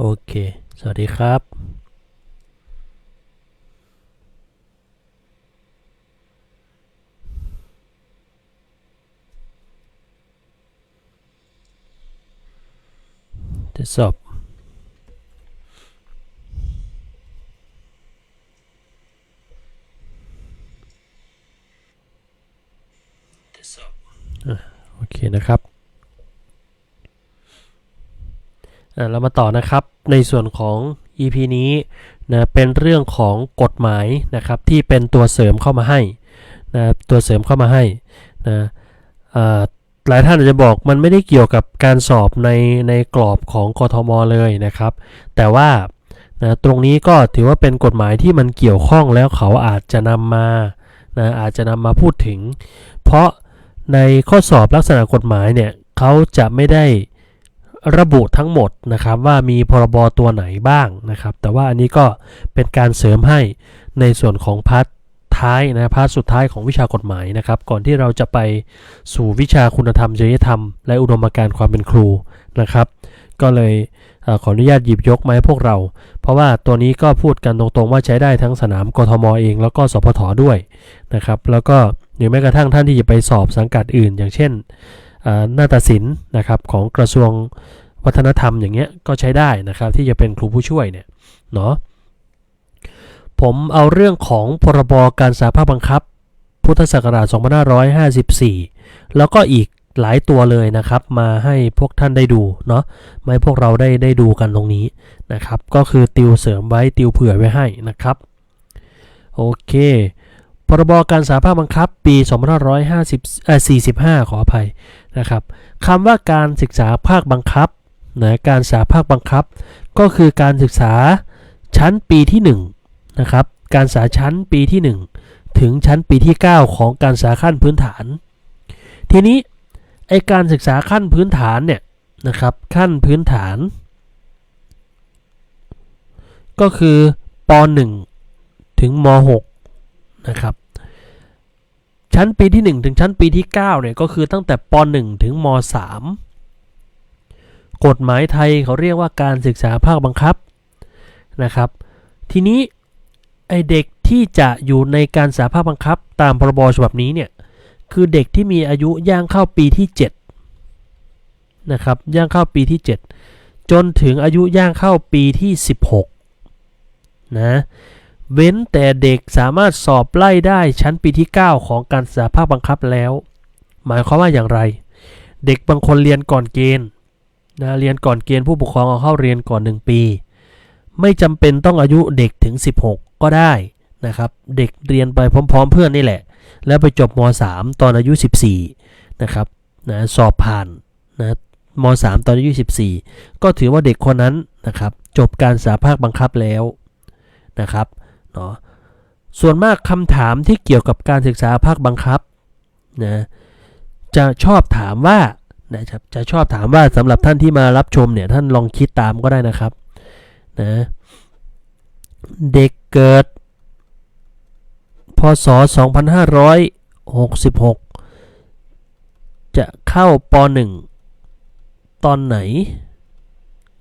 โอเค สวัสดีครับทดสอบ อะโอเคนะครับอะ เรามาต่อนะครับในส่วนของ EP นี้นะเป็นเรื่องของกฎหมายนะครับที่เป็นตัวเสริมเข้ามาให้นะตัวเสริมเข้ามาให้นะหลายท่านอาจจะบอกมันไม่ได้เกี่ยวกับการสอบในในกรอบของกทมเลยนะครับ แต่ว่านะตรงนี้ก็ถือว่าเป็นกฎหมายที่มันเกี่ยวข้องแล้วเขาอาจจะนำมานะอาจจะนำมาพูดถึง เพราะในข้อสอบลักษณะกฎหมายเนี่ยเขาจะไม่ได้ ระบุทั้งหมดนะครับว่ามีพรบตัวไหนบ้างนะครับ แต่ว่าอันนี้ก็เป็นการเสริมให้ในส่วนของพาร์ทท้ายนะพาร์ทสุดท้ายของวิชากฎหมายนะครับ ก่อนที่เราจะไปสู่วิชาคุณธรรมจริยธรรม และอุดมการณ์ความเป็นครูนะครับ ก็เลยอขออนุญาตหยิบยกมาให้พวกเรา เพราะว่าตัวนี้ก็พูดกันตรงๆว่าใช้ได้ทั้งสนามกทมเอง แล้วก็สพทด้วยนะครับ แล้วก็หรือแม้กระทั่งท่านที่จะไปสอบสังกัดอื่น อย่างเช่น นาฏศิลป์นะครับของกระทรวงวัฒนธรรมอย่างเงี้ยก็ใช้ได้นะครับที่จะเป็นครูผู้ช่วยเนี่ยเนาะผมเอาเรื่องของพรบการสาภาพบังคับ พุทธศักราช 2554 แล้วก็อีกหลายตัวเลยนะครับ มาให้พวกท่านได้ดูเนาะมาให้พวกเราได้ได้ดูกันตรงนี้นะครับ ก็คือติวเสริมไว้ติวเผื่อไว้ให้นะครับ โอเค พรบการสาภาพบังคับปี 2550เอ่อ45 ขออภัยนะครับคำว่าการศึกษาภาคบังคับนะการศึกษาภาคบังคับ ก็คือการศึกษาชั้นปีที่1นะครับการศึกษาชั้นปีที่ 1 ถึงชั้นปีที่ 9 ของการศึกษาขั้นพื้นฐาน ทีนี้ไอการศึกษาขั้นพื้นฐานเนี่ยนะครับขั้นพื้นฐาน ก็คือป .1 ถึงม .6 นะครับ ชั้นปีที่ 1 ถึงชั้นปีที่ 9 เนี่ย ก็คือตั้งแต่ป .1 ถึงม .3 กฎหมายไทยเขาเรียกว่าการศึกษาภาคบังคับนะครับ ทีนี้ไอเด็กที่จะอยู่ในการศึกษาภาคบังคับตามพรบฉบับนี้เนี่ยคือเด็กที่มีอายุย่างเข้าปีที่7นะครับย่างเข้าปีที่ 7 จนถึงอายุย่างเข้าปีที่ 16นะ เว้นแต่เด็กสามารถสอบไล่ได้ชั้นปีที่ 9 ของการศึกษาภาคบังคับแล้ว หมายความว่าอย่างไร เด็กบางคนเรียนก่อนเกณฑ์นะเรียนก่อนเกณฑ์ผู้ปกครองเอาเข้าเรียนก่อน 1 ปี ไม่จำเป็นต้องอายุเด็กถึง 16 ก็ได้นะครับ เด็กเรียนไปพร้อม ๆ เพื่อนนี่แหละ แล้วไปจบม .3 ตอนอายุ 14 นะครับนะสอบผ่านนะม .3 ตอนอายุ 14 ก็ถือว่าเด็กคนนั้นนะครับ จบการศึกษาภาคบังคับแล้วนะครับาะส่วนมากคำถามที่เกี่ยวกับการศึกษาภาคบังคับนะจะชอบถามว่านะครับจะชอบถามว่าสำหรับท่านที่มารับชมเนี่ยท่านลองคิดตามก็ได้นะครับนะเด็กเกิด พศ 2566 จะเข้าป .1 ตอนไหน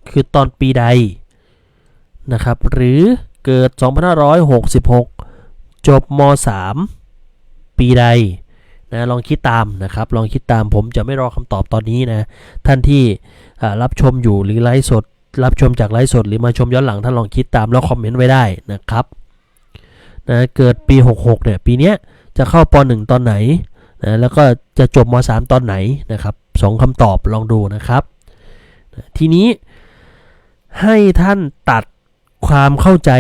คือตอนปีใดนะครับ หรือ เกิด 2566 จบม .3 ปีใดนะลองคิดตามนะครับ ลองคิดตามผมจะไม่รอคำตอบตอนนี้นะ ท่านที่รับชมอยู่หรือไลฟ์สด รับชมจากไลฟ์สดหรือมาชมย้อนหลังท่านลองคิดตามแล้วคอมเมนต์ไว้ได้นะครับนะเกิดปี 66 เนี่ย ปีเนี้ยจะเข้าป .1 ตอนไหนนะแล้วก็จะจบม .3 ตอนไหนนะครับสองคำตอบลองดูนะครับ ทีนี้ให้ท่านตัด ความเข้าใจ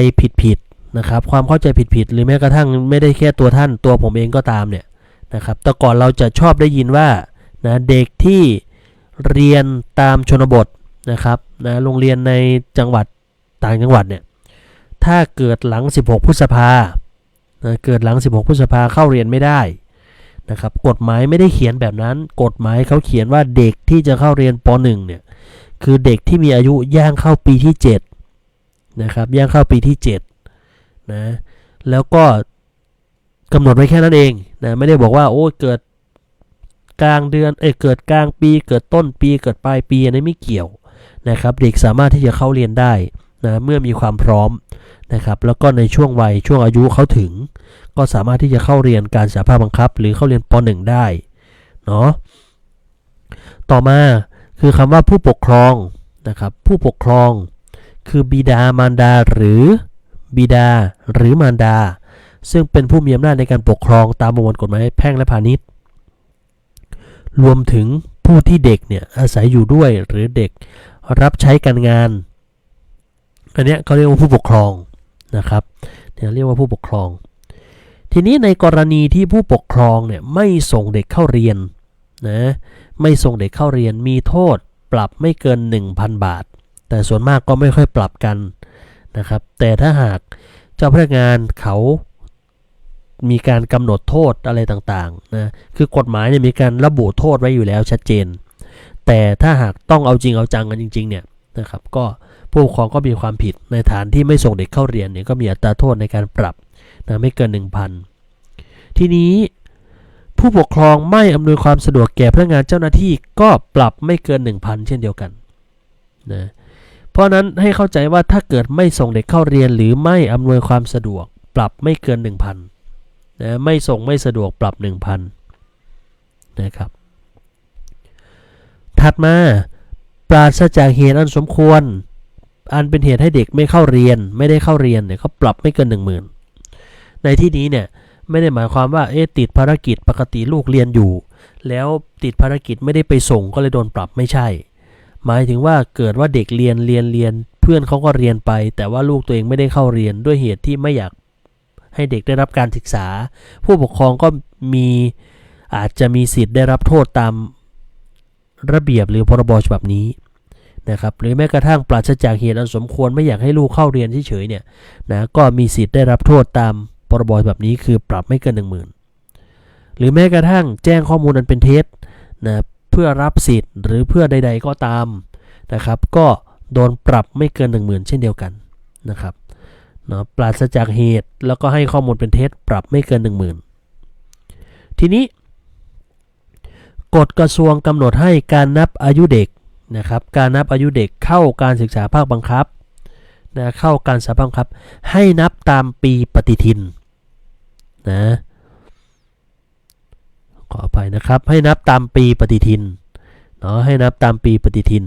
ผิดๆนะครับ ความเข้าใจผิดๆหรือแม้กระทั่งไม่ได้แค่ตัวท่านตัวผมเองก็ตามเนี่ยนะครับแต่ก่อนเราจะชอบได้ยินว่านะเด็กที่เรียนตามชนบทนะครับนะโรงเรียนในจังหวัดต่างจังหวัดเนี่ยถ้าเกิดหลัง 16 พฤษภานะเกิดหลัง 16 พฤษภาเข้าเรียนไม่ได้นะครับกฎหมายไม่ได้เขียนแบบนั้น กฎหมายเขาเขียนว่าเด็กที่จะเข้าเรียนป .1 เนี่ยคือเด็กที่มีอายุย่างเข้าปีที่ 7 นะครับย่างเข้าปีที่7นะแล้วก็กำหนดไว้แค่นั้นเองนะไม่ได้บอกว่าโอ้เกิดกลางเดือนเอ้เกิดกลางปีเกิดต้นปีเกิดปลายปีอันนี้ไม่เกี่ยวนะครับ เด็กสามารถที่จะเข้าเรียนได้นะเมื่อมีความพร้อมนะครับแล้วก็ในช่วงวัยช่วงอายุเขาถึง ก็สามารถที่จะเข้าเรียนการสาภาพบังคับ หรือเข้าเรียนป .1 ได้เนาะต่อมาคือคำว่าผู้ปกครองนะครับผู้ปกครอง คือบิดามารดาหรือบิดาหรือมารดา ซึ่งเป็นผู้มีอำนาจในการปกครองตามประมวลกฎหมายแพ่งและพาณิชย์ รวมถึงผู้ที่เด็กเนี่ยอาศัยอยู่ด้วยหรือเด็กรับใช้การงาน อันนี้เขาเรียกว่าผู้ปกครองนะครับเนี่ยเรียกว่าผู้ปกครอง ทีนี้ในกรณีที่ผู้ปกครองเนี่ยไม่ส่งเด็กเข้าเรียนนะไม่ส่งเด็กเข้าเรียนมีโทษปรับไม่เกิน 1,000 บาท แต่ส่วนมากก็ไม่ค่อยปรับกันนะครับ แต่ถ้าหากเจ้าพนักงานเขามีการกำหนดโทษอะไรต่างๆนะคือกฎหมายเนี่ยมีการระบุโทษไว้อยู่แล้วชัดเจน แต่ถ้าหากต้องเอาจริงเอาจังกันจริง ๆ เนี่ยนะครับ ก็ผู้ปกครองก็มีความผิดในฐานที่ไม่ส่งเด็กเข้าเรียนเนี่ยก็มีอัตราโทษในการปรับนะไม่เกิน 1,000 ทีนี้ผู้ปกครองไม่อำนวยความสะดวกแก่พนักงานเจ้าหน้าที่ก็ปรับไม่เกิน 1,000 เช่นเดียวกันนะ เพราะนั้นให้เข้าใจว่าถ้าเกิดไม่ส่งเด็กเข้าเรียนหรือไม่อำนวยความสะดวก ปรับไม่เกิน 1,000นะไม่ส่งไม่สะดวกปรับ 1,000นะครับ ถัดมาปราศจากเหตุอันสมควร อันเป็นเหตุให้เด็กไม่เข้าเรียน ไม่ได้เข้าเรียนเนี่ยเขาปรับไม่เกิน 10,000 ในที่นี้เนี่ยไม่ได้หมายความว่าเอ๊ะติดภารกิจปกติลูกเรียนอยู่ แล้วติดภารกิจไม่ได้ไปส่งก็เลยโดนปรับไม่ใช่ หมายถึงว่าเกิดว่าเด็กเรียนเรียนเรียน เพื่อนเขาก็เรียนไป แต่ว่าลูกตัวเองไม่ได้เข้าเรียนด้วยเหตุที่ไม่อยากให้เด็กได้รับการศึกษา ผู้ปกครองก็มีอาจจะมีสิทธิ์ได้รับโทษตามระเบียบหรือพรบฉบับนี้นะครับหรือแม้กระทั่งปราศจากเหตุอันสมควรไม่อยากให้ลูกเข้าเรียนเฉยๆเนี่ยนะก็มีสิทธิ์ได้รับโทษตามพรบแบบนี้คือปรับไม่เกิน 1 0,000 หรือแม้กระทั่งแจ้งข้อมูลอันเป็นเท็จนะ พื่อรับสิทธิ์ หรือเพื่อใด ๆ ก็ตามนะครับ ก็โดนปรับไม่เกิน 1 0,000 เช่นเดียวกันนะครับเนาะปราศจากเหตุแล้วก็ให้ข้อมูลเป็นเท็จปรับไม่เกิน 1 0,000 ทีนี้ กฎกระทรวงกำหนดให้การนับอายุเด็กนะครับ การนับอายุเด็กเข้าการศึกษาภาคบังคับนะเข้าการศึกษาภาคบังคับ ให้นับตามปีปฏิทินนะ ขออภัยนะครับ ให้นับตามปีปฏิทินเนาะให้นับตามปีปฏิทิน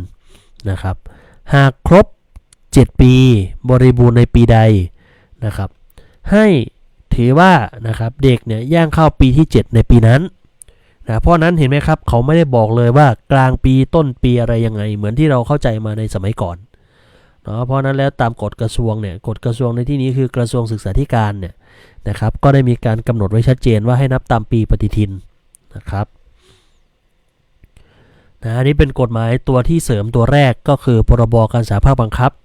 นะครับ หากครบ 7 ปีบริบูรณ์ในปีใดนะครับ ให้ถือว่านะครับเด็กเนี่ยย่างเข้าปีที่ 7 ในปีนั้นนะเพราะนั้นเห็นไหมครับเขาไม่ได้บอกเลยว่ากลางปีต้นปีอะไรยังไง เหมือนที่เราเข้าใจมาในสมัยก่อนเนาะเพราะนั้นแล้วตามกฎกระทรวงเนี่ยกฎกระทรวงในที่นี้คือกระทรวงศึกษาธิการเนี่ยนะครับก็ได้มีการกำหนดไว้ชัดเจนว่าให้นับตามปีปฏิทิน นะครับนะอันนี้เป็นกฎหมายตัวที่เสริมตัวแรกก็คือพรบการสาภาพบังคับ 2545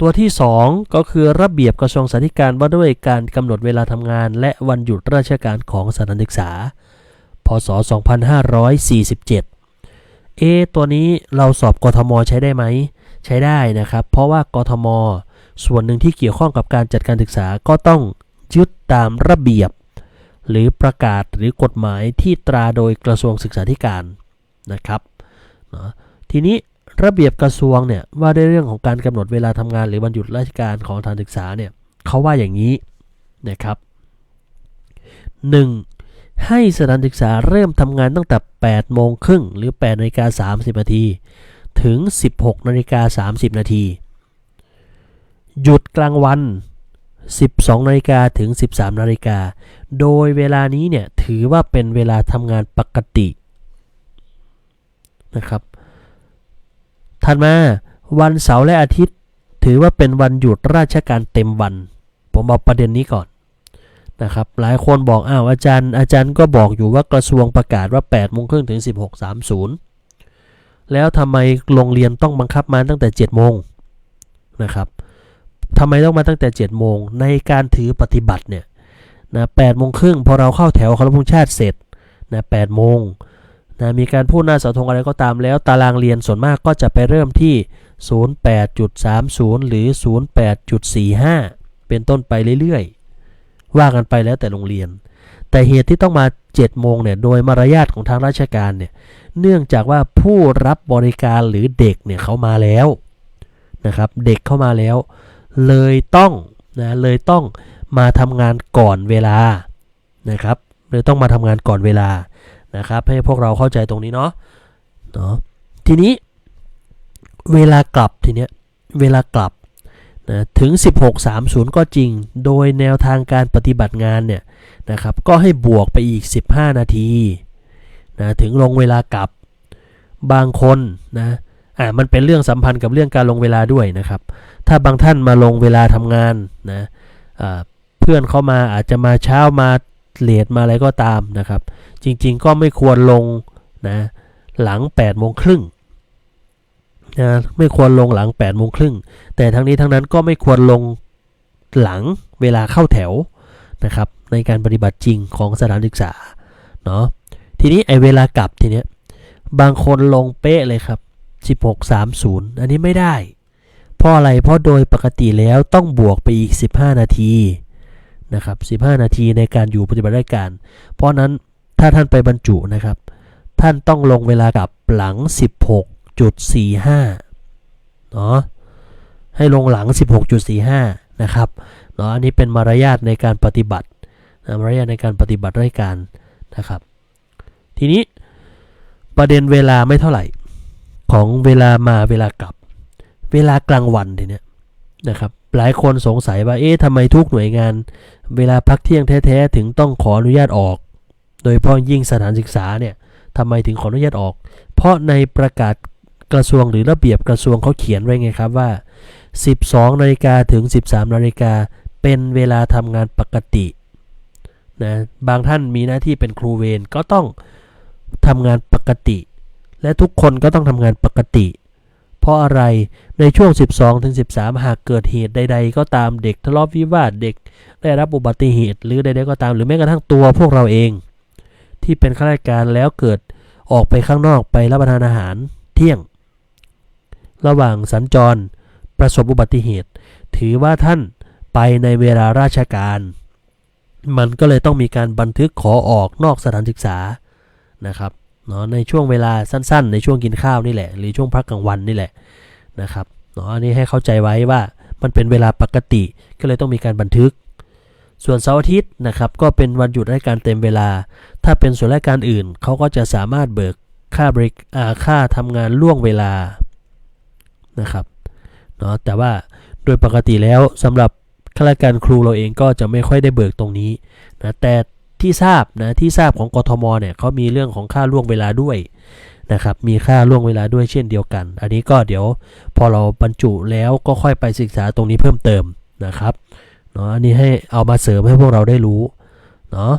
ตัวที่ 2 ก็คือระเบียบกระทรวงสาธารณการว่าด้วยการกำหนดเวลาทำงาน และวันหยุดราชการของสถานศึกษา พศ 2547 เอ ตัวนี้เราสอบกทมใช้ได้ไหม ใช้ได้นะครับ เพราะว่ากทม ส่วนหนึ่งที่เกี่ยวข้องกับการจัดการศึกษาก็ต้อง ยึดตามระเบียบ หรือประกาศหรือกฎหมายที่ตราโดยกระทรวงศึกษาธิการนะครับนะทีนี้ระเบียบกระทรวงเนี่ยว่าด้วยเรื่องของการกำหนดเวลาทำงานหรือวันหยุดราชการของสถานศึกษาเนี่ยเขาว่าอย่างนี้นะครับ 1. ให้สถานศึกษาเริ่มทำงานตั้งแต่ 8 โมงครึ่งหรือ8นาฬิกา30 นาที ถึง 16นาฬิกา30 นาที หยุดกลางวัน 12นาฬิกาถึง 13นาฬิกา โดยเวลานี้เนี่ยถือว่าเป็นเวลาทำงานปกตินะครับ ถัดมาวันเสาร์และอาทิตย์ ถือว่าเป็นวันหยุดราชการเต็มวัน ผมเอาประเด็นนี้ก่อนนะครับ หลายคนบอกอ้าวอาจารย์ อาจารย์ก็บอกอยู่ว่ากระทรวงประกาศว่า8โมงครึ่งถึง 16.30 แล้วทำไมโรงเรียนต้องบังคับมาตั้งแต่ 7 โมงนะครับ ทำไมต้องมาตั้งแต่7โมงในการถือปฏิบัติเนี่ยนะ8โมงครึ่งพอเราเข้าแถวเคารพธงชาติเสร็จนะ8โมงนะมีการพูดหน้าเสาธงอะไรก็ตามแล้ว ตารางเรียนส่วนมากก็จะไปเริ่มที่ 08.30 หรือ 08.45 เป็นต้นไปเรื่อยๆ ว่ากันไปแล้วแต่โรงเรียน แต่เหตุที่ต้องมา7โมงเนี่ยโดยมารยาทของทางราชการเนี่ยเนื่องจากว่าผู้รับบริการหรือเด็กเนี่ยเขามาแล้วนะครับเด็กเข้ามาแล้ว เลยต้องนะเลยต้องมาทำงานก่อนเวลานะครับเลยต้องมาทำงานก่อนเวลานะครับ ให้พวกเราเข้าใจตรงนี้เนาะเนาะทีนี้เวลากลับทีเนี้ยเวลากลับนะถึง 16.30 ก็จริง โดยแนวทางการปฏิบัติงานเนี่ยนะครับก็ให้บวกไปอีก 15 นาทีนะถึงลงเวลากลับบางคนนะอ่ามันเป็นเรื่องสัมพันธ์กับเรื่องการลงเวลาด้วยนะครับ ถ้าบางท่านมาลงเวลาทำงานนะเพื่อนเข้ามาอาจจะมาเช้ามาเลทมาอะไรก็ตามนะครับ จริงๆก็ไม่ควรลงนะหลัง8โมงครึ่งนะไม่ควรลงหลัง8โมงครึ่งแต่ทั้งนี้ทั้งนั้นก็ไม่ควรลงหลังเวลาเข้าแถวนะครับ ในการปฏิบัติจริงของสถานศึกษาเนาะทีนี้ไอเวลากลับทีเนี้ยบางคนลงเป๊ะเลยครับ 16.30 อันนี้ไม่ได้ ราะอะไร เพราะโดยปกติแล้วต้องบวกไปอีก 15 นาทีนะครับ15 นาทีในการอยู่ปฏิบัติราชการ เพราะนั้นถ้าท่านไปบรรจุนะครับ ท่านต้องลงเวลากับหลัง 16.45เนาะให้ลงหลัง 16.45 นะครับเนาะอันนี้เป็นมารยาทในการปฏิบัตินะมารยาทในการปฏิบัติราชการนะครับ ทีนี้ประเด็นเวลาไม่เท่าไหร่ของเวลามาเวลากลับ เวลากลางวันทีเนี้ยนะครับหลายคนสงสัยว่าเอ๊ะทำไมทุกหน่วยงาน เวลาพักเที่ยงแท้ๆถึงต้องขออนุญาตออก โดยเฉพาะยิ่งสถานศึกษาเนี่ยทำไมถึงขออนุญาตออก เพราะในประกาศกระทรวงหรือระเบียบกระทรวงเขาเขียนไว้ไงครับว่า 12นาฬิกาถึง 13นาฬิกาเป็นเวลาทำงานปกตินะบางท่านมีหน้าที่เป็นครูเวรก็ต้องทำงานปกติ และทุกคนก็ต้องทำงานปกติ เพราะอะไรในช่วง 12ถึง13 หากเกิดเหตุใด ๆ ก็ตามเด็กทะเลาะวิวาทเด็ก ได้รับอุบัติเหตุหรือใดๆก็ตาม หรือแม้กระทั่งตัวพวกเราเอง ที่เป็นข้าราชการแล้วเกิดออกไปข้างนอกไปรับประทานอาหารเที่ยง ระหว่างสัญจรประสบอุบัติเหตุ ถือว่าท่านไปในเวลาราชการ มันก็เลยต้องมีการบันทึกขอออกนอกสถานศึกษานะครับ เนาะในช่วงเวลาสั้น ๆ ในช่วงกินข้าวนี่แหละ หรือช่วงพักกลางวันนี่แหละนะครับเนาะอันนี้ให้เข้าใจไว้ว่ามันเป็นเวลาปกติก็เลยต้องมีการบันทึก ส่วนเสาร์อาทิตย์นะครับก็เป็นวันหยุดราชการเต็มเวลา ถ้าเป็นส่วนราชการอื่นเขาก็จะสามารถเบิกค่าบริกค่าทำงานล่วงเวลานะครับเนาะแต่ว่าโดยปกติแล้วสำหรับข้าราชการครูเราเองก็จะไม่ค่อยได้เบิกตรงนี้นะแต่ ที่ทราบนะที่ทราบของกทมเนี่ยเขามีเรื่องของค่าล่วงเวลาด้วยนะครับมีค่าล่วงเวลาด้วยเช่นเดียวกัน อันนี้ก็เดี๋ยวพอเราบรรจุแล้วก็ค่อยไปศึกษาตรงนี้เพิ่มเติมนะครับเนาะอันนี้ให้เอามาเสริมให้พวกเราได้รู้เนาะ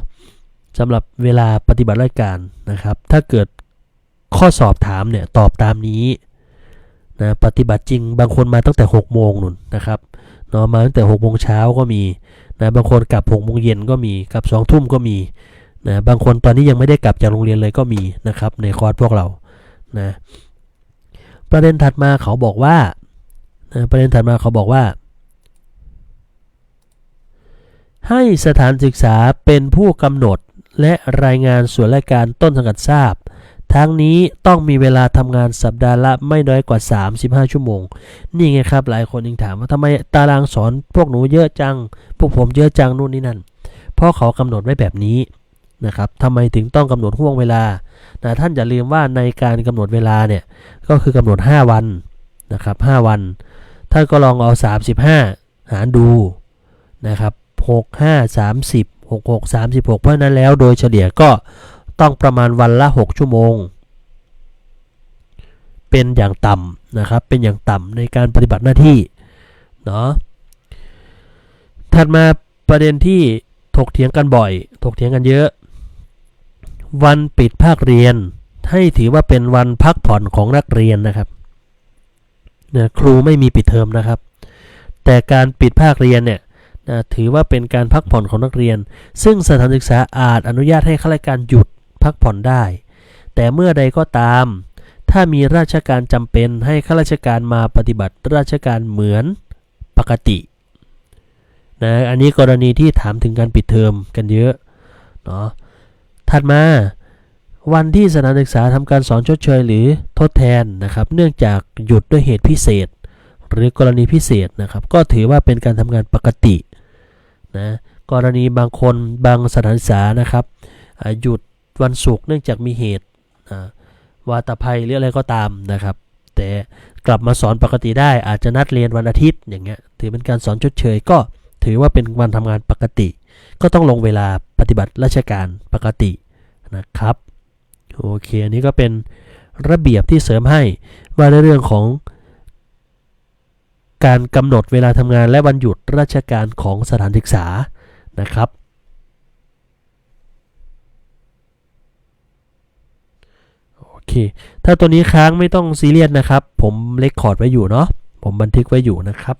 สำหรับเวลาปฏิบัติราชการนะครับ ถ้าเกิดข้อสอบถามเนี่ยตอบตามนี้นะปฏิบัติจริงบางคนมาตั้งแต่6โมงนุ่นนะครับเนาะมาตั้งแต่6โมงเช้าก็มี นะบางคนกลับ6โมงเย็นก็มีกลับ2ทุ่มก็มีนะบางคนตอนนี้ยังไม่ได้กลับจากโรงเรียนเลยก็มีนะครับ ในคอร์สพวกเรานะประเด็นถัดมาเขาบอกว่านะประเด็นถัดมาเขาบอกว่า ให้สถานศึกษาเป็นผู้กำหนดและรายงานส่วนราชการต้นสังกัดทราบ ทั้งนี้ต้องมีเวลาทำงานสัปดาห์ละไม่น้อยกว่า 35 ชั่วโมง นี่ไงครับ หลายคนยังถามว่าทำไมตารางสอนพวกหนูเยอะจัง พวกผมเยอะจังนู่นนี่นั่น เพราะเขากำหนดไว้แบบนี้นะครับทำไมถึงต้องกำหนดห่วงเวลานะท่านอย่าลืมว่าในการกำหนดเวลาเนี่ยก็คือกำหนด 5 วันนะครับ5วัน ท่านก็ลองเอา 35 หารดูนะครับ6 5 30 6 6 36 เพราะฉะนั้นแล้วโดยเฉลี่ยก็ ต้องประมาณวันละ 6 ชั่วโมง เป็นอย่างต่ำนะครับ เป็นอย่างต่ำในการปฏิบัติหน้าที่เนาะถัดมาประเด็นที่ถกเถียงกันบ่อย ถกเถียงกันเยอะ วันปิดภาคเรียน ให้ถือว่าเป็นวันพักผ่อนของนักเรียนนะครับนะครูไม่มีปิดเทอมนะครับ แต่การปิดภาคเรียนเนี่ยนะถือว่าเป็นการพักผ่อนของนักเรียน ซึ่งสถานศึกษาอาจอนุญาตให้ข้าราชการหยุด พักผ่อนได้ แต่เมื่อใดก็ตาม ถ้ามีราชการจำเป็นให้ข้าราชการมาปฏิบัติราชการเหมือนปกตินะอันนี้กรณีที่ถามถึงการปิดเทอมกันเยอะเนาะถัดมาวันที่สถานศึกษาทำการสอนชดเชยหรือทดแทนนะครับ เนื่องจากหยุดด้วยเหตุพิเศษ หรือกรณีพิเศษนะครับ ก็ถือว่าเป็นการทำงานปกตินะกรณีบางคนบางสถานศึกษานะครับหยุด วันศุกร์เนื่องจากมีเหตุอ่าวาตภัยหรืออะไรก็ตามนะครับ แต่กลับมาสอนปกติได้อาจจะนัดเรียนวันอาทิตย์อย่างเงี้ยถือเป็นการสอนชดเชย ก็ถือว่าเป็นวันทำงานปกติ ก็ต้องลงเวลาปฏิบัติราชการปกตินะครับโอเคอันนี้ก็เป็นระเบียบที่เสริมให้ว่าในเรื่องของการกำหนดเวลาทำงานและวันหยุดราชการของสถานศึกษานะครับ โอ เค ถ้าตัวนี้ค้างไม่ต้องซีเรียสนะครับ ผมเลคคอร์ดไว้อยู่เนาะผมบันทึกไว้อยู่นะครับ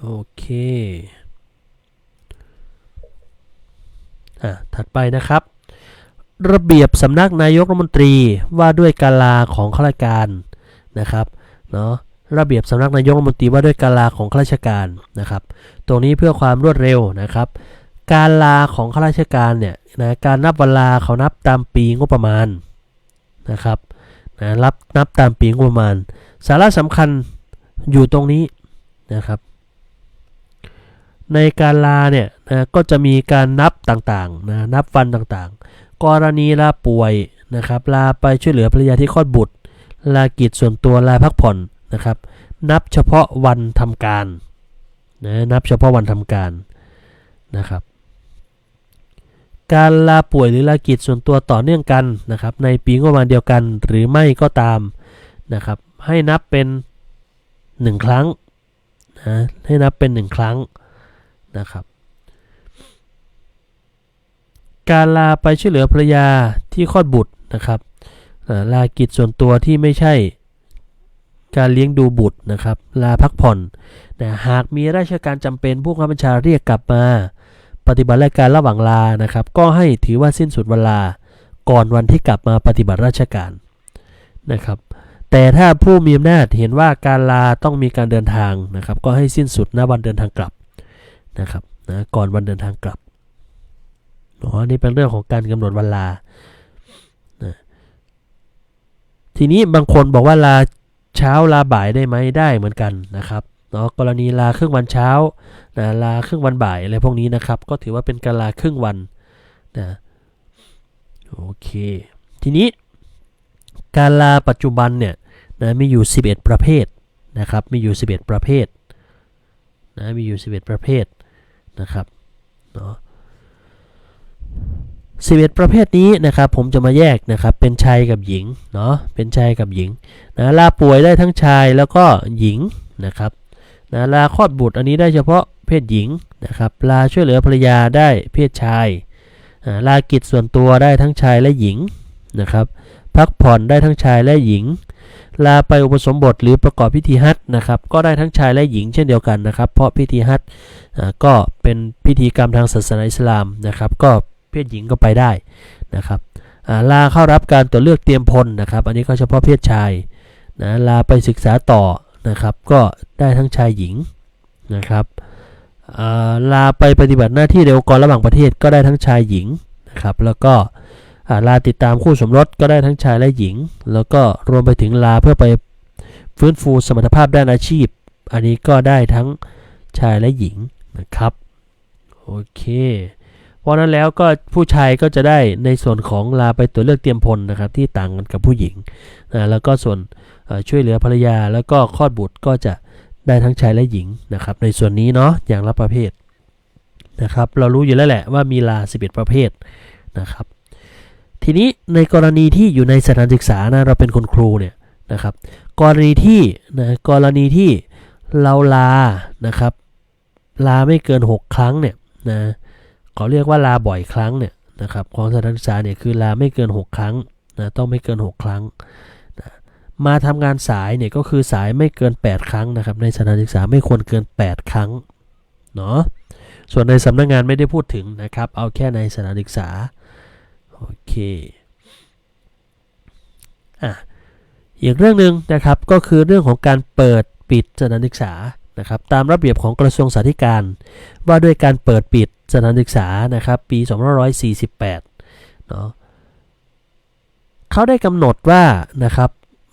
โอเคอะถัดไปนะครับ ระเบียบสำนักนายกรัฐมนตรีว่าด้วยการลาของข้าราชการนะครับเนาะระเบียบสำนักนายกรัฐมนตรีว่าด้วยการลาของข้าราชการนะครับ ตรงนี้เพื่อความรวดเร็วนะครับ การลาของข้าราชการเนี่ยนะการนับเวลาเขานับตามปีงบประมาณนะครับนะรับนับตามปีงบประมาณ สาระสำคัญอยู่ตรงนี้นะครับ ในการลาเนี่ยนะก็จะมีการนับต่างๆนะนับวันต่างๆ กรณีลาป่วยนะครับลาไปช่วยเหลือภรรยาที่คลอดบุตร ลากิจส่วนตัวลาพักผ่อนนะครับ นับเฉพาะวันทำการนะนับเฉพาะวันทำการนะครับ การลาป่วยหรือลากิจส่วนตัวต่อเนื่องกันนะครับในปีงบประมาณเดียวกันหรือไม่ก็ตามนะครับให้นับเป็น 1 ครั้งนะให้นับเป็น 1 ครั้งนะครับการลาไปช่วยเหลือภรรยาที่คลอดบุตรนะครับลากิจส่วนตัวที่ไม่ใช่การเลี้ยงดูบุตรนะครับลาพักผ่อนนะหากมีราชการจำเป็นผู้ข้าบัญชาเรียกกลับมา ปฏิบัติราชการระหว่างลานะครับ ก็ให้ถือว่าสิ้นสุดเวลาก่อนวันที่กลับมาปฏิบัติราชการนะครับ แต่ถ้าผู้มีอำนาจเห็นว่าการลาต้องมีการเดินทางนะครับ ก็ให้สิ้นสุดณวันเดินทางกลับนะครับนะก่อนวันเดินทางกลับอ๋อนี่เป็นเรื่องของการกำหนดวันลานะทีนี้บางคนบอกว่าลาเช้าลาบ่ายได้ไหมได้เหมือนกันนะครับ เนาะกรณีลาครึ่งวันเช้านะลาครึ่งวันบ่ายอะไรพวกนี้นะครับ ก็ถือว่าเป็นการลาครึ่งวันนะโอเค ทีนี้ การลาปัจจุบันเนี่ยนะมีอยู่ 11 ประเภทนะครับ มีอยู่ 11 ประเภทนะมีอยู่ 11 ประเภทนะครับเนาะ11ประเภทนี้นะครับผมจะมาแยกนะครับเป็นชายกับหญิงเนาะเป็นชายกับหญิงนะลาป่วยได้ทั้งชายแล้วก็หญิงนะครับ นะลาคลอดบุตรอันนี้ได้เฉพาะเพศหญิงนะครับลาช่วยเหลือภรรยาได้เพศชายลากิจส่วนตัวได้ทั้งชายและหญิงนะครับพักผ่อนได้ทั้งชายและหญิง ลาไปอุปสมบทหรือประกอบพิธีฮัจญ์นะครับก็ได้ทั้งชายและหญิงเช่นเดียวกันนะครับ เพราะพิธีฮัจญ์อ่าก็เป็นพิธีกรรมทางศาสนาอิสลามนะครับก็เพศหญิงก็ไปได้นะครับลาเข้ารับการตรวจเลือกเตรียมพลนะครับ อันนี้ก็เฉพาะเพศชายนะลาไปศึกษาต่อ นะครับ ก็ได้ทั้งชายหญิงนะครับลาไปปฏิบัติหน้าที่ในองค์กรระหว่างประเทศก็ได้ทั้งชายหญิงนะครับ แล้วก็ลาติดตามคู่สมรสก็ได้ทั้งชายและหญิง แล้วก็รวมไปถึงลาเพื่อไปฟื้นฟูสมรรถภาพด้านอาชีพ อันนี้ก็ได้ทั้งชายและหญิงนะครับ โอเค ราะนั้นแล้วก็ผู้ชายก็จะได้ในส่วนของลาไปตรวเลือกเตรียมพลนะครับที่ต่างกันกับผู้หญิงนะแล้วก็ส่วนช่วยเหลือภรรยาแล้วก็คลอดบุตรก็จะได้ทั้งชายและหญิงนะครับในส่วนนี้เนาะอย่างละประเภทนะครับเรารู้อยู่แล้วแหละว่ามีลา 11 ประเภทนะครับทีนี้ในกรณีที่อยู่ในสถานศึกษานะเราเป็นคุณครูเนี่ยนะครับกรณีที่นะกรณีที่เราลานะครับลาไม่เกิน 6 ครั้งเนี่ยนะ เขาเรียกว่าลาบ่อยครั้งเนี่ยนะครับของสถานศึกษาเนี่ยคือลาไม่เกิน 6 ครั้งนะต้องไม่เกิน 6 ครั้งมาทำงานสายเนี่ยก็คือสายไม่เกิน 8 ครั้งนะครับ ในสถานศึกษาไม่ควรเกิน 8 ครั้งเนาะส่วนในสำนักงงานไม่ได้พูดถึงนะครับ เอาแค่ในสถานศึกษาโอเคอะอีกเรื่องหนึ่งนะครับก็คือเรื่องของการเปิดปิดสถานศึกษา นะครับตามระเบียบของกระทรวงสาธารณการ ว่าด้วยการเปิดปิดสถานศึกษานะครับปี 2548เนาะเขาได้กำหนดว่านะครับ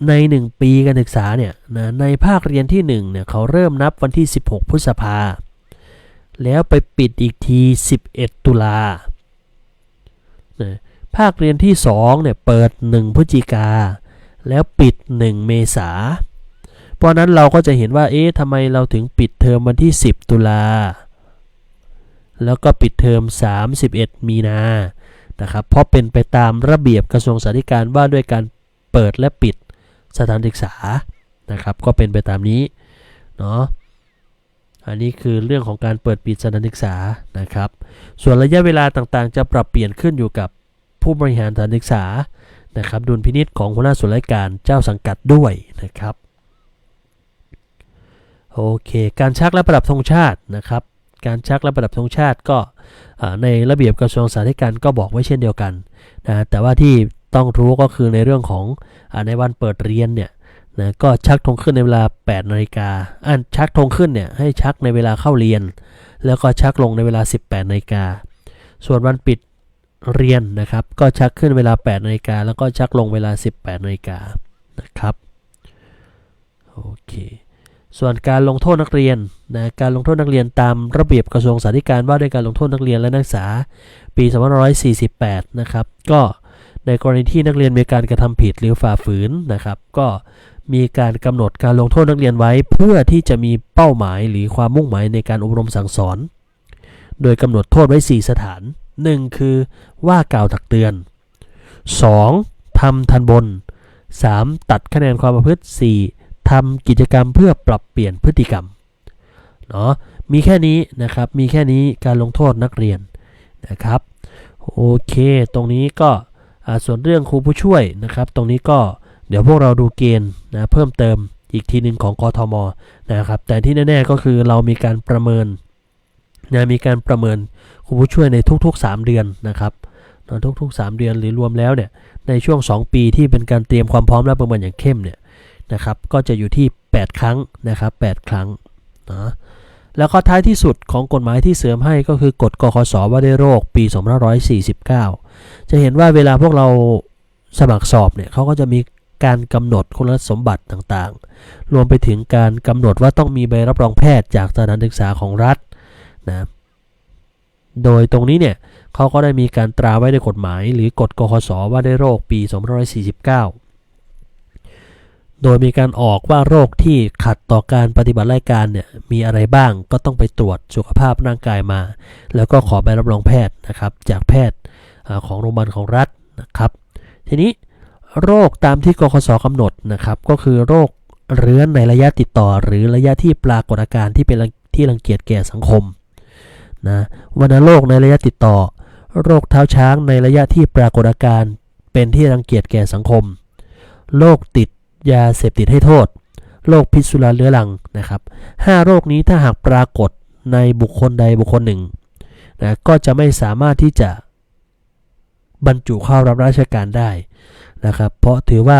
ใน 1 ปีการศึกษาเนี่ยนะในภาคเรียนที่1เนี่ยเขาเริ่มนับวันที่ 16 พฤษภา แล้วไปปิดอีกที 11 ตุลานะภาคเรียนที่2เนี่ยเปิด 1 พฤศจิกา แล้วปิด 1 เมษา เพราะนั้นเราก็จะเห็นว่า เอ๊ะทำไมเราถึงปิดเทอมวันที่ 10 ตุลา แล้วก็ปิดเทอม 31 มีนา นะครับ เพราะเป็นไปตามระเบียบกระทรวงสาธารณการว่าด้วยการเปิดและปิดสถานศึกษา นะครับ ก็เป็นไปตามนี้ เนาะอันนี้คือเรื่องของการเปิดปิดสถานศึกษา นะครับ ส่วนระยะเวลาต่างๆ จะปรับเปลี่ยนขึ้นอยู่กับผู้บริหารสถานศึกษา นะครับ ดุลพินิษของหัวหน้าส่วนราชการเจ้าสังกัดด้วยนะครับ โอเค การชักและประดับธงชาตินะครับ การชักและประดับธงชาติก็ในระเบียบกระทรวงสาธารณการก็บอกไว้เช่นเดียวกันนะแต่ว่าที่ต้องรู้ก็คือในเรื่องของอในวันเปิดเรียนเนี่ยนะก็ชักธงขึ้นในเวลา 8นาฬิกาอันชักธงขึ้นเนี่ยให้ชักในเวลาเข้าเรียน แล้วก็ชักลงในเวลา 18นาฬิกาส่วนวันปิดเรียนนะครับ ก็ชักขึ้นเวลา8นาฬิกาแล้วก็ชักลงเวลา 18นาฬิกานะครับโอเค ส่วนการลงโทษนักเรียนนะการลงโทษนักเรียนตามระเบียบกระทรวงสาธารณการว่าด้วยการลงโทษนักเรียนและนักศึกษาปี2548 นะครับ ก็ในกรณีที่นักเรียนมีการกระทำผิดหรือฝ่าฝืนนะครับ ก็มีการกำหนดการลงโทษนักเรียนไว้ เพื่อที่จะมีเป้าหมายหรือความมุ่งหมายในการอบรมสั่งสอน โดยกำหนดโทษไว้ 4 สถาน 1. คือว่ากล่าวตักเตือน 2. ทำทันบน 3. ตัดคะแนนความประพฤติ 4. ทำกิจกรรมเพื่อปรับเปลี่ยนพฤติกรรมเนาะมีแค่นี้นะครับมีแค่นี้การลงโทษนักเรียนนะครับโอเค ตรงนี้ก็ส่วนเรื่องครูผู้ช่วยนะครับ ตรงนี้ก็เดี๋ยวพวกเราดูเกณฑ์นะเพิ่มเติมอีกทีหนึ่งของกทมนะครับ แต่ที่แน่ๆก็คือเรามีการประเมินนะมีการประเมินครูผู้ช่วยในทุก ๆ 3 เดือนนะครับทุกๆ 3 เดือนหรือรวมแล้วเนี่ยในช่วง 2 ปีที่เป็นการเตรียมความพร้อมและประเมินอย่างเข้มเนี่ย นะครับ ก็จะอยู่ที่ 8 ครั้งนะครับ 8 ครั้งนะแล้วก็ท้ายที่สุดของกฎหมายที่เสริมให้ก็คือกฎกคสว่าด้วยโรคปี 2549 จะเห็นว่าเวลาพวกเราสมัครสอบเนี่ยเขาก็จะมีการกำหนดคุณสมบัติต่างๆ รวมไปถึงการกำหนดว่าต้องมีใบรับรองแพทย์จากสถานศึกษาของรัฐนะ โดยตรงนี้เนี่ยเขาก็ได้มีการตราไว้ในกฎหมาย หรือกฎกคสว่าด้วยโรคปี 2549 โดยมีการออกว่าโรคที่ขัดต่อการปฏิบัติรายการเนี่ยมีอะไรบ้างก็ต้องไปตรวจสุขภาพร่างกายมา แล้วก็ขอใบรับรองแพทย์นะครับ จากแพทย์ของโรงพยาบาลของรัฐนะครับ ทีนี้โรคตามที่กคสกำหนดนะครับก็คือโรคเรื้อนในระยะติดต่อ หรือระยะที่ปรากฏอาการที่เป็นที่รังเกียจแก่สังคมนะวัณโรคในระยะติดต่อ โรคเท้าช้างในระยะที่ปรากฏอาการเป็นที่รังเกียจแก่สังคม โรคติด ยาเสพติดให้โทษ โรคพิษสุราเรื้อรังนะครับ5โรคนี้ถ้าหากปรากฏในบุคคลใดบุคคลหนึ่งนะก็จะไม่สามารถที่จะบรรจุเข้ารับราชการได้นะครับ เพราะถือว่า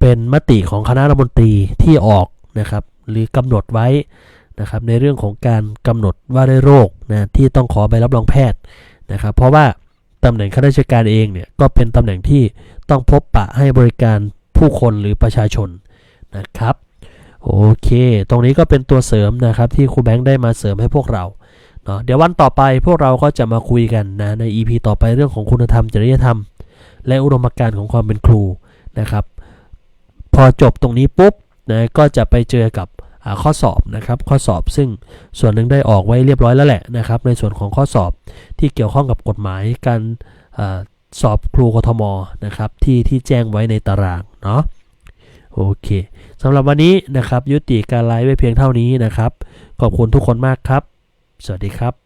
เป็นมติของคณะรัฐมนตรีที่ออกนะครับ หรือกำหนดไว้นะครับในเรื่องของการกำหนดว่าได้โรคนะที่ต้องขอใบรับรองแพทย์นะครับ เพราะว่า ตำแหน่งข้าราชการเองเนี่ยก็เป็นตำแหน่งที่ต้องพบปะให้บริการผู้คนหรือประชาชนนะครับโอเค ตรงนี้ก็เป็นตัวเสริมนะครับที่ครูแบงค์ได้มาเสริมให้พวกเราเนาะเดี๋ยววันต่อไปพวกเราก็จะมาคุยกันนะใน EP ต่อไปเรื่องของคุณธรรมจริยธรรม และอุดมการณ์ของความเป็นครูนะครับ พอจบตรงนี้ปุ๊บนะก็จะไปเจอกับ ข้อสอบนะครับข้อสอบซึ่งส่วนหนึ่งได้ออกไว้เรียบร้อยแล้วแหละนะครับในส่วนของข้อสอบที่เกี่ยวข้องกับกฎหมายการสอบครูกทมนะครับที่ที่แจ้งไว้ในตารางเนาะโอเคสำหรับวันนี้นะครับยุติการไลฟ์ไว้เพียงเท่านี้นะครับ ขอบคุณทุกคนมากครับ สวัสดีครับ